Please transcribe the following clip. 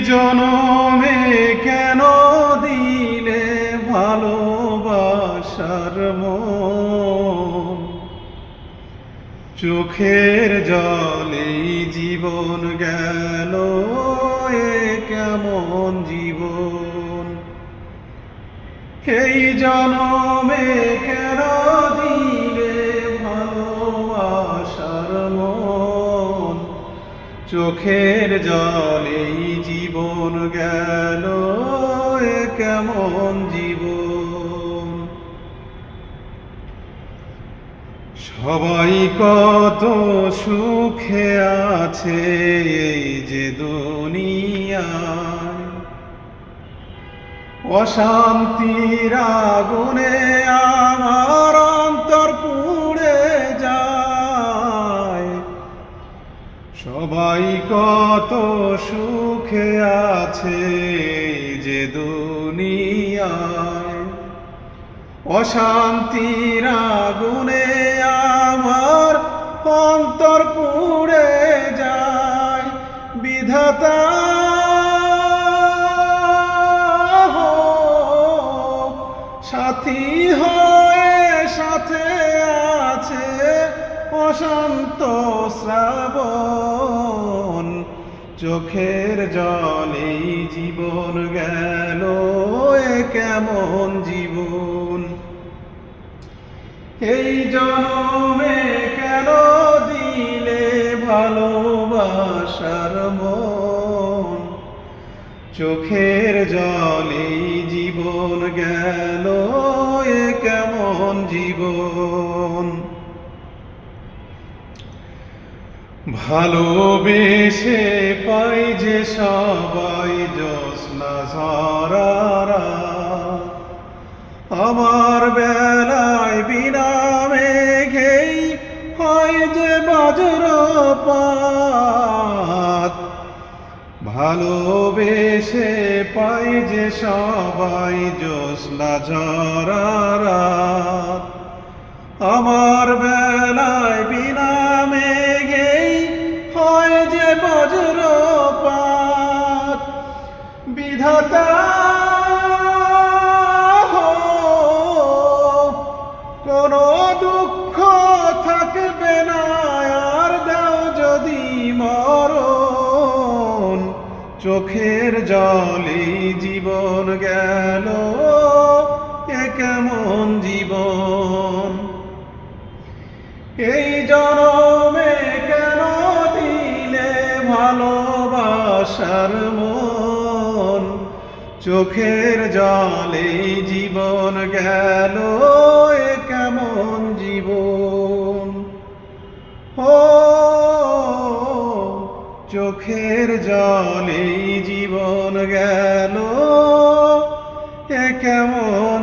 জনমে কেন দিলে ভালোবাসার মন? চোখের জলে জীবন গেল, এ কেমন জীবন? এই জনমে কেন দিলে চোখের জলে জীবন গেল কেমন জীবন? সবাই কত সুখে আছে এই যে দুনিয়ায়। অশান্তির আগুনে আমার সবাই কত সুখে আছে যে দুনিয়ায় অশান্তির আগুনে আমার অন্তর পুড়ে যায়, বিধাতা সাথী হয়ে সাথে অশান্ত শ্রাবণ, চোখের জলে জীবন গেল কেমন জীবন? এই জনমে কেন দিলে ভালোবাসার মন? চোখের জলে জীবন গেল কেমন জীবন? ভালোবেসে পাই যে সবাই জোসনা ঝরারা। আমার বেলায় বিনা মেঘেই হয় যে বজ্রপাত। ভালোবেসে পাই যে সবাই জোসনা ঝরারাত আমার যে বজ্রপাত বিধাতা দুঃখ থাকবে না, আর দাও যদি চোখের জলে জীবন গেল, এ কেমন জীবন? এই জনমে ভালোবাসার মন, চোখের জলে জীবন গেল কেমন জীবন? ও, চোখের জলে জীবন গেল এ কেমন